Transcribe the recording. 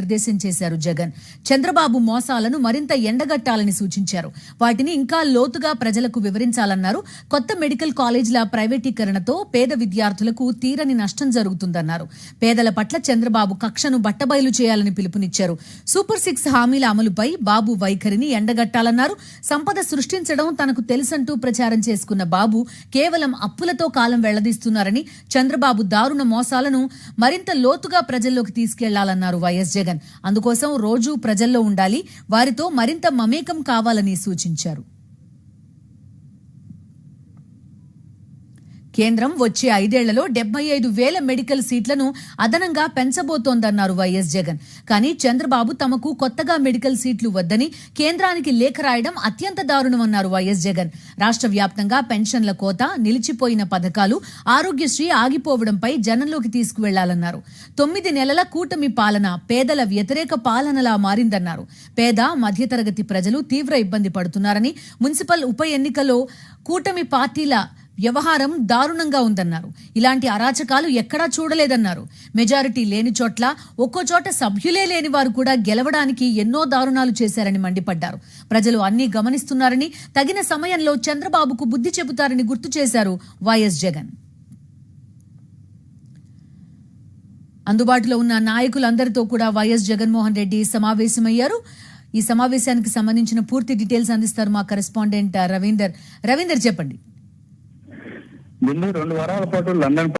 నిర్దేశం చేశారు జగన్. చంద్రబాబు మోసాలను మరింత ఎండగట్టాలని సూచించారు. వాటిని ఇంకా లోతుగా ప్రజలకు వివరించాలన్నారు. కొత్త మెడికల్ కాలేజీల ప్రైవేటీకరణతో పేద విద్యార్థులకు తీరని నష్టం జరుగుతుందన్నారు. పేదల పట్ల చంద్రబాబు కక్షను బట్టబయలు చేయాలని పిలుపునిచ్చారు. సూపర్ సిక్స్ హామీల అమలుపై బాబు వైఖరిని ఎండగట్టాలన్నారు. సంపద సృష్టించడం తనకు తెలుసంటూ ప్రచారం చేసుకున్న బాబు కేవలం అప్పులతో కాలం వెళ్ళదీస్తున్నారని చంద్రబాబు దారుణ మోసాలను మరింత లోతుగా ప్రజల్లోకి తీసుకెళ్ళాలన్నారు వైఎస్ జగన్. అందుకోసం రోజూ ప్రజల్లో ఉండాలి. వారితో మరింత మమేకం కావాలని సూచించారు. కేంద్రం వచ్చే ఐదేళ్ళలో డెబ్బై ఐదు వేల మెడికల్ సీట్లను అదనంగా పెంచబోతోందన్నారు వైఎస్ జగన్. కానీ చంద్రబాబు తమకు కొత్తగా మెడికల్ సీట్లు వద్దని కేంద్రానికి లేఖ రాయడం అత్యంత దారుణమన్నారు వైఎస్ జగన్. రాష్ట్ర వ్యాప్తంగా పెన్షన్ల కోత నిలిచిపోయిన పథకాలు ఆరోగ్యశ్రీ ఆగిపోవడంపై జనంలోకి తీసుకువెళ్ళాలన్నారు. తొమ్మిది నెలల కూటమి పాలన పేదల వ్యతిరేక పాలనలా మారిందన్నారు. పేద మధ్యతరగతి ప్రజలు తీవ్ర ఇబ్బంది పడుతున్నారని మున్సిపల్ ఉప ఎన్నికలో కూటమి పార్టీల వ్యవహారం దారుణంగా ఉందన్నారు. ఇలాంటి అరాచకాలు ఎక్కడా చూడలేదన్నారు. మెజారిటీ లేని చోట్ల ఒక్కో చోట సభ్యులే లేని వారు కూడా గెలవడానికి ఎన్నో దారుణాలు చేశారని మండిపడ్డారు. ప్రజలు అన్నీ గమనిస్తున్నారని తగిన సమయంలో చంద్రబాబుకు బుద్ధి చెబుతారని గుర్తు చేశారు వైఎస్ జగన్. అందుబాటులో ఉన్న నాయకులందరితో కూడా వైఎస్ జగన్మోహన్ రెడ్డి సమావేశమయ్యారు. ఈ సమావేశానికి సంబంధించిన పూర్తి డీటెయిల్స్ అందిస్తారు మా కరెస్పాండెంట్ రవీందర్. రవీందర్ చెప్పండి. ఢిల్లీ రెండు వారాల పాటు లండన్